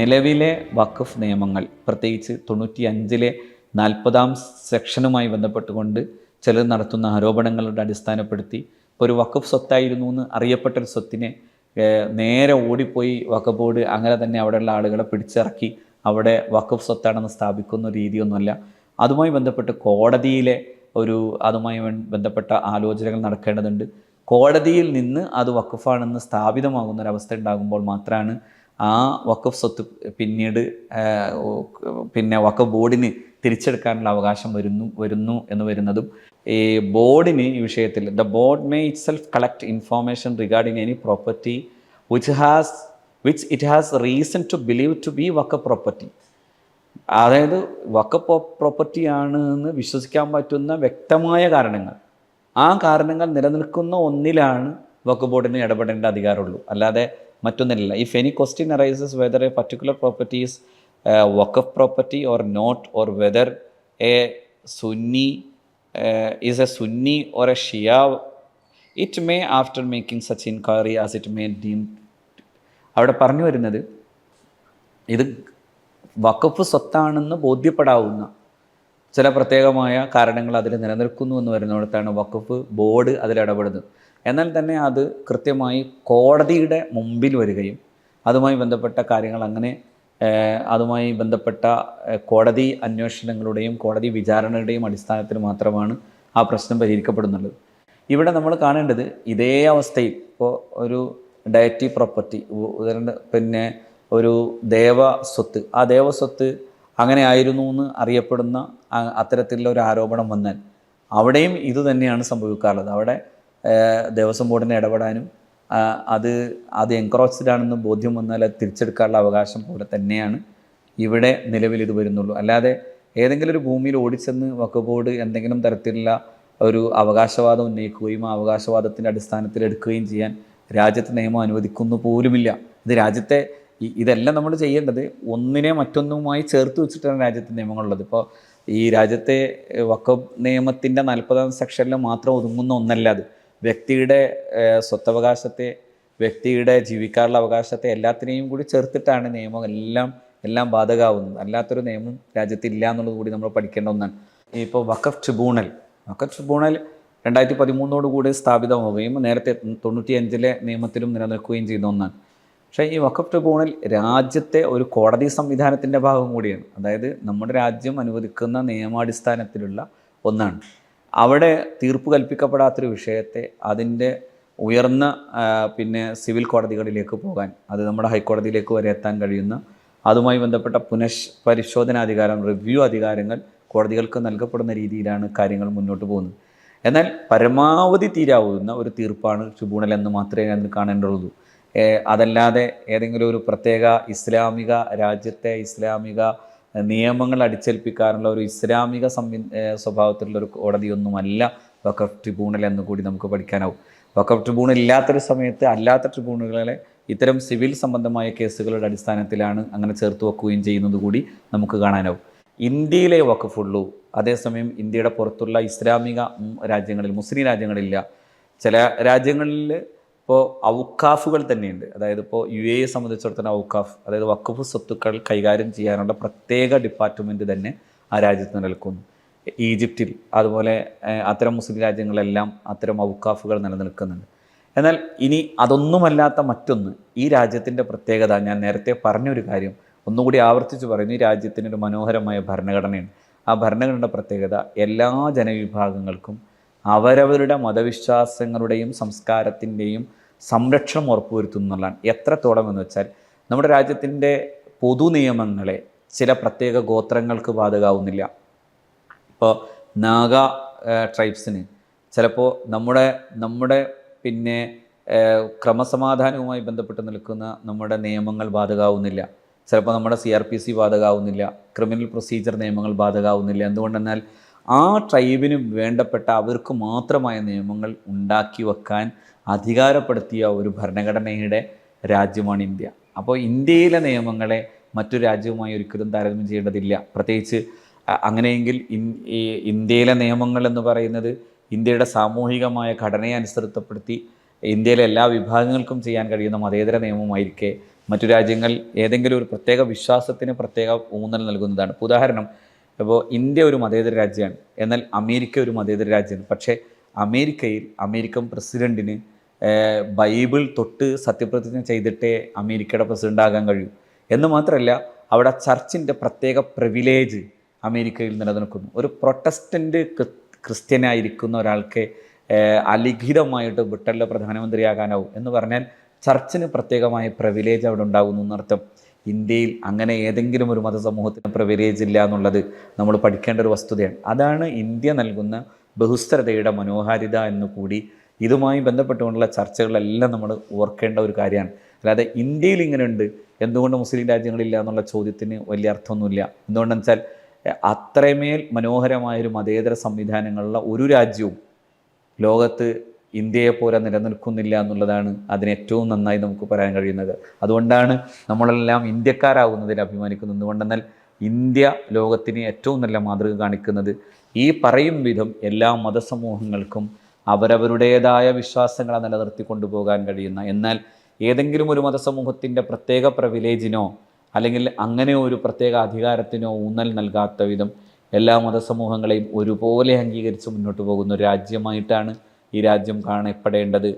നിലവിലെ വഖഫ് നിയമങ്ങൾ പ്രത്യേകിച്ച് തൊണ്ണൂറ്റി അഞ്ചിലെ നാൽപ്പതാം സെക്ഷനുമായി ബന്ധപ്പെട്ടുകൊണ്ട് ചിലർ നടത്തുന്ന ആരോപണങ്ങളുടെ അടിസ്ഥാനപ്പെടുത്തി ഇപ്പോൾ ഒരു വഖഫ് സ്വത്തായിരുന്നു എന്ന് അറിയപ്പെട്ട ഒരു സ്വത്തിനെ നേരെ ഓടിപ്പോയി വഖഫ് ബോർഡ് അങ്ങനെ തന്നെ അവിടെയുള്ള ആളുകളെ പിടിച്ചിറക്കി അവിടെ വഖഫ് സ്വത്താണെന്ന് സ്ഥാപിക്കുന്ന രീതിയൊന്നുമല്ല. അതുമായി ബന്ധപ്പെട്ട് കോടതിയിലെ ഒരു അതുമായി ബന്ധപ്പെട്ട ആലോചനകൾ നടക്കേണ്ടതുണ്ട്. കോടതിയിൽ നിന്ന് അത് വഖഫാണെന്ന് സ്ഥാപിതമാകുന്ന ഒരവസ്ഥ ഉണ്ടാകുമ്പോൾ മാത്രമാണ് ആ വക്കഫ് സ്വത്ത് പിന്നീട് പിന്നെ വക്കഫ് ബോർഡിന് തിരിച്ചെടുക്കാനുള്ള അവകാശം വരുന്നു വരുന്നു എന്ന് വരുന്നതും ഈ ബോർഡിന് ഈ വിഷയത്തിൽ the board may itself collect information regarding any property which has which it has reason to believe to be waqf property അതായത് വക്ക പ്രോപ്പർട്ടി ആണ് എന്ന് വിശ്വസിക്കാൻ പറ്റുന്ന വ്യക്തമായ കാരണങ്ങൾ. ആ കാരണങ്ങൾ നിലനിൽക്കുന്ന ഒന്നിലാണ് വക്ക ബോർഡിന് ഇടപെടേണ്ട അധികാരമുള്ളൂ. അല്ലാതെ മറ്റൊന്നില്ല if any question arises whether a particular property is waqf property or not or whether a Sunni is a Sunni or a Shia it may after making such inquiry as it may deem അവിടെ പറഞ്ഞു വരുന്നത് ഇത് വക്കഫ് സ്വത്താണെന്ന് ബോധ്യപ്പെടാവുന്ന ചില പ്രത്യേകമായ കാരണങ്ങൾ അതിൽ നിലനിൽക്കുന്നു എന്ന് വരുന്നിടത്താണ് വഖഫ് ബോർഡ് അതിലിടപെടുന്നത് എന്നാൽ തന്നെ അത് കൃത്യമായി കോടതിയുടെ മുമ്പിൽ വരികയും അതുമായി ബന്ധപ്പെട്ട കാര്യങ്ങൾ അങ്ങനെ അതുമായി ബന്ധപ്പെട്ട കോടതി അന്വേഷണങ്ങളുടെയും കോടതി വിചാരണയുടെയും അടിസ്ഥാനത്തിൽ മാത്രമാണ് ആ പ്രശ്നം പരിഹരിക്കപ്പെടുന്നുള്ളത്. ഇവിടെ നമ്മൾ കാണേണ്ടത് ഇതേ അവസ്ഥയിൽ ഇപ്പോൾ ഒരു ഡയറ്റി പ്രോപ്പർട്ടി ഉദാഹരണ പിന്നെ ഒരു ദേവസ്വത്ത് ആ ദേവസ്വത്ത് അങ്ങനെ ആയിരുന്നു എന്ന് അറിയപ്പെടുന്ന അത്തരത്തിലുള്ള ഒരു ആരോപണം വന്നാൽ അവിടെയും ഇത് തന്നെയാണ് സംഭവിക്കാറുള്ളത്. അവിടെ ദേവസ്വം ബോർഡിനെ ഇടപെടാനും അത് അത് എൻക്രോച്ച്ഡ് ആണെന്ന് ബോധ്യം വന്നാൽ അത് തിരിച്ചെടുക്കാനുള്ള അവകാശം പോലെ തന്നെയാണ്. ഇവിടെ നിലവിൽ ഇത് വരുന്നുള്ളൂ. അല്ലാതെ ഏതെങ്കിലും ഒരു ഭൂമിയിൽ ഓടിച്ചെന്ന് വക്ക് ബോർഡ് എന്തെങ്കിലും തരത്തിലുള്ള ഒരു അവകാശവാദം ഉന്നയിക്കുകയും ആ അവകാശവാദത്തിന്റെ അടിസ്ഥാനത്തിൽ എടുക്കുകയും ചെയ്യാൻ രാജ്യത്തെ നിയമം അനുവദിക്കുന്നു പോലുമില്ല. ഇത് രാജ്യത്തെ ഈ- ഇതെല്ലാം നമ്മൾ ചെയ്യേണ്ടത് ഒന്നിനെ മറ്റൊന്നുമായി ചേർത്ത് വെച്ചിട്ടാണ് രാജ്യത്തെ നിയമങ്ങളുള്ളത്. ഇപ്പോൾ ഈ രാജ്യത്തെ വക്കഫ് നിയമത്തിന്റെ നാൽപ്പതാം സെക്ഷനിൽ മാത്രം ഒതുങ്ങുന്ന ഒന്നല്ല അത്. വ്യക്തിയുടെ സ്വത്തവകാശത്തെ വ്യക്തിയുടെ ജീവിക്കാനുള്ള അവകാശത്തെ എല്ലാത്തിനെയും കൂടി ചേർത്തിട്ടാണ് നിയമം എല്ലാം എല്ലാം ബാധകമാവുന്നത് അല്ലാത്തൊരു നിയമം രാജ്യത്തില്ല എന്നുള്ളത് കൂടി നമ്മൾ പഠിക്കേണ്ട ഒന്നാണ്. ഇപ്പോൾ വക്കഫ് ട്രിബ്യൂണൽ. വക്കഫ് ട്രിബ്യൂണൽ രണ്ടായിരത്തി പതിമൂന്നോടുകൂടി സ്ഥാപിതമാവുകയും നേരത്തെ തൊണ്ണൂറ്റി അഞ്ചിലെ നിയമത്തിലും നിലനിൽക്കുകയും ചെയ്യുന്ന ഒന്നാണ്. പക്ഷേ ഈ വഖഫ് ട്രിബ്യൂണൽ രാജ്യത്തെ ഒരു കോടതി സംവിധാനത്തിന്റെ ഭാഗം കൂടിയാണ്. അതായത് നമ്മുടെ രാജ്യം അനുവദിക്കുന്ന നിയമാടിസ്ഥാനത്തിലുള്ള ഒന്നാണ്. അവിടെ തീർപ്പ് കൽപ്പിക്കപ്പെടാത്തൊരു വിഷയത്തെ അതിന്റെ ഉയർന്ന പിന്നെ സിവിൽ കോടതികളിലേക്ക് പോകാൻ അത് നമ്മുടെ ഹൈക്കോടതിയിലേക്ക് വരെ എത്താൻ കഴിയുന്ന അതുമായി ബന്ധപ്പെട്ട പുനഃ പരിശോധനാധികാരം റിവ്യൂ അധികാരങ്ങൾ കോടതികൾക്ക് നൽകപ്പെടുന്ന രീതിയിലാണ് കാര്യങ്ങൾ മുന്നോട്ട് പോകുന്നത്. എന്നാൽ പരമാവധി തീരാവുന്ന ഒരു തീർപ്പാണ് ട്രിബ്യൂണൽ എന്ന് മാത്രമേ അതിന് കാണേണ്ടുള്ളൂ. അതല്ലാതെ ഏതെങ്കിലും ഒരു പ്രത്യേക ഇസ്ലാമിക രാജ്യത്തെ ഇസ്ലാമിക നിയമങ്ങൾ അടിച്ചേൽപ്പിക്കാനുള്ള ഒരു ഇസ്ലാമിക സംവി സ്വഭാവത്തിലുള്ള ഒരു കോടതിയൊന്നുമല്ല വഖഫ് ട്രിബ്യൂണൽ എന്ന് കൂടി നമുക്ക് പഠിക്കാനാവും. വഖഫ് ട്രിബ്യൂണൽ ഇല്ലാത്തൊരു സമയത്ത് അല്ലാത്ത ട്രിബ്യൂണലുകളെ ഇത്തരം സിവിൽ സംബന്ധമായ കേസുകളുടെ അടിസ്ഥാനത്തിലാണ് അങ്ങനെ ചേർത്ത് വെക്കുകയും ചെയ്യുന്നത് കൂടി നമുക്ക് കാണാനാവും. ഇന്ത്യയിലെ വഖഫുള്ളൂ. അതേസമയം ഇന്ത്യയുടെ പുറത്തുള്ള ഇസ്ലാമിക രാജ്യങ്ങളിൽ മുസ്ലിം രാജ്യങ്ങളില്ല. ചില രാജ്യങ്ങളിൽ ഇപ്പോൾ ഔക്കാഫുകൾ തന്നെയുണ്ട്. അതായത് ഇപ്പോൾ യു എയെ സംബന്ധിച്ചിടത്തോളം ഔക്കാഫ് അതായത് വക്കഫ് സ്വത്തുക്കൾ കൈകാര്യം ചെയ്യാനുള്ള പ്രത്യേക ഡിപ്പാർട്ട്മെന്റ് തന്നെ ആ രാജ്യത്ത് നിലനിൽക്കുന്നു. ഈജിപ്തിൽ അതുപോലെ അത്തരം മുസ്ലിം രാജ്യങ്ങളെല്ലാം അത്തരം ഔക്കാഫുകൾ നിലനിൽക്കുന്നുണ്ട്. എന്നാൽ ഇനി അതൊന്നുമല്ലാത്ത മറ്റൊന്ന് ഈ രാജ്യത്തിന്റെ പ്രത്യേകത ഞാൻ നേരത്തെ പറഞ്ഞൊരു കാര്യം ഒന്നുകൂടി ആവർത്തിച്ച് പറയുന്നു. ഈ രാജ്യത്തിനൊരു മനോഹരമായ ഭരണഘടനയാണ് ആ ഭരണഘടനയുടെ പ്രത്യേകത എല്ലാ ജനവിഭാഗങ്ങൾക്കും അവരവരുടെ മതവിശ്വാസങ്ങളുടെയും സംസ്കാരത്തിന്റെയും സംരക്ഷണം ഉറപ്പുവരുത്തുന്നു എന്നുള്ളതാണ്. എത്രത്തോളം എന്ന് വെച്ചാൽ നമ്മുടെ രാജ്യത്തിന്റെ പൊതു നിയമങ്ങളെ ചില പ്രത്യേക ഗോത്രങ്ങൾക്ക് ബാധകാവുന്നില്ല. ഇപ്പോൾ നാഗ ട്രൈബ്സിന് ചിലപ്പോൾ നമ്മുടെ നമ്മുടെ പിന്നെ ക്രമസമാധാനവുമായി ബന്ധപ്പെട്ട് നിൽക്കുന്ന നമ്മുടെ നിയമങ്ങൾ ബാധകാവുന്നില്ല. ചിലപ്പോൾ നമ്മുടെ സി ആർ പി സി ബാധകാവുന്നില്ല. ക്രിമിനൽ പ്രൊസീജിയർ നിയമങ്ങൾ ബാധകാവുന്നില്ല. എന്തുകൊണ്ടെന്നാൽ ആ ട്രൈബിന് വേണ്ടപ്പെട്ട അവർക്ക് മാത്രമായ നിയമങ്ങൾ ഉണ്ടാക്കി വെക്കാൻ അധികാരപ്പെടുത്തിയ ഒരു ഭരണഘടനയുടെ രാജ്യമാണ് ഇന്ത്യ. അപ്പോൾ ഇന്ത്യയിലെ നിയമങ്ങളെ മറ്റു രാജ്യവുമായി ഒരിക്കലും താരതമ്യം ചെയ്യേണ്ടതില്ല. പ്രത്യേകിച്ച് അങ്ങനെയെങ്കിൽ ഇന്ത്യയിലെ നിയമങ്ങൾ എന്ന് പറയുന്നത് ഇന്ത്യയുടെ സാമൂഹികമായ ഘടനയെ അനുസൃതപ്പെടുത്തി ഇന്ത്യയിലെ എല്ലാ വിഭാഗങ്ങൾക്കും ചെയ്യാൻ കഴിയുന്ന മതേതര നിയമമായിരിക്കെ മറ്റു രാജ്യങ്ങൾ ഏതെങ്കിലും ഒരു പ്രത്യേക വിശ്വാസത്തിന് പ്രത്യേക ഊന്നൽ നൽകുന്നതാണ്. ഉദാഹരണം ഇപ്പോൾ ഇന്ത്യ ഒരു മതേതര രാജ്യമാണ്. എന്നാൽ അമേരിക്ക ഒരു മതേതര രാജ്യമാണ്. പക്ഷേ അമേരിക്കയിൽ അമേരിക്കൻ പ്രസിഡന്റിന് ബൈബിൾ തൊട്ട് സത്യപ്രതിജ്ഞ ചെയ്തിട്ടേ അമേരിക്കയുടെ പ്രസിഡന്റ് ആകാൻ കഴിയൂ. എന്ന് മാത്രമല്ല അവിടെ ചർച്ചിന്റെ പ്രത്യേക പ്രിവിലേജ് അമേരിക്കയിൽ നിലനിൽക്കുന്നു. ഒരു പ്രൊട്ടസ്റ്റന്റ് ക്രിസ്ത്യനായിരിക്കുന്ന ഒരാൾക്ക് അലിഖിതമായിട്ട് ബ്രിട്ടനിലെ പ്രധാനമന്ത്രിയാകാനാവും. എന്ന് പറഞ്ഞാൽ ചർച്ചിന് പ്രത്യേകമായ പ്രിവിലേജ് അവിടെ ഉണ്ടാകുന്നു എന്നർത്ഥം. ഇന്ത്യയിൽ അങ്ങനെ ഏതെങ്കിലും ഒരു മതസമൂഹത്തിന് പ്രിവിലേജ് ഇല്ല എന്നുള്ളത് നമ്മൾ പഠിക്കേണ്ട ഒരു വസ്തുതയാണ്. അതാണ് ഇന്ത്യ നൽകുന്ന ബഹുസ്തരതയുടെ മനോഹാരിത എന്ന് കൂടി ഇതുമായി ബന്ധപ്പെട്ടുകൊണ്ടുള്ള ചർച്ചകളെല്ലാം നമ്മൾ ഓർക്കേണ്ട ഒരു കാര്യമാണ്. അല്ലാതെ ഇന്ത്യയിൽ ഇങ്ങനെ ഉണ്ട് എന്തുകൊണ്ട് മുസ്ലിം രാജ്യങ്ങളില്ല എന്നുള്ള ചോദ്യത്തിന് വലിയ അർത്ഥമൊന്നുമില്ല. എന്തുകൊണ്ടെന്ന് വെച്ചാൽ അത്രമേൽ മനോഹരമായൊരു മതേതര സംവിധാനങ്ങളുള്ള ഒരു രാജ്യവും ലോകത്ത് ഇന്ത്യയെ പോലെ നിലനിൽക്കുന്നില്ല എന്നുള്ളതാണ് അതിന് ഏറ്റവും നന്നായി നമുക്ക് പറയാൻ കഴിയുന്നത്. അതുകൊണ്ടാണ് നമ്മളെല്ലാം ഇന്ത്യക്കാരാകുന്നതിൽ അഭിമാനിക്കുന്നത്. എന്തുകൊണ്ടെന്നാൽ ഇന്ത്യ ലോകത്തിന് ഏറ്റവും നല്ല മാതൃക കാണിക്കുന്നത് ഈ പറയും വിധം എല്ലാ മതസമൂഹങ്ങൾക്കും അവരവരുടേതായ വിശ്വാസങ്ങളെ നിലനിർത്തി കൊണ്ടുപോകാൻ കഴിയുന്ന എന്നാൽ ഏതെങ്കിലും ഒരു മതസമൂഹത്തിന്റെ പ്രത്യേക പ്രവിലേജിനോ അല്ലെങ്കിൽ അങ്ങനെ ഒരു പ്രത്യേക അധികാരത്തിനോ ഊന്നൽ നൽകാത്ത വിധം എല്ലാ മതസമൂഹങ്ങളെയും ഒരുപോലെ അംഗീകരിച്ച് മുന്നോട്ട് പോകുന്ന ഒരു രാജ്യമായിട്ടാണ് ഈ രാജ്യം കാണപ്പെടേണ്ടത്.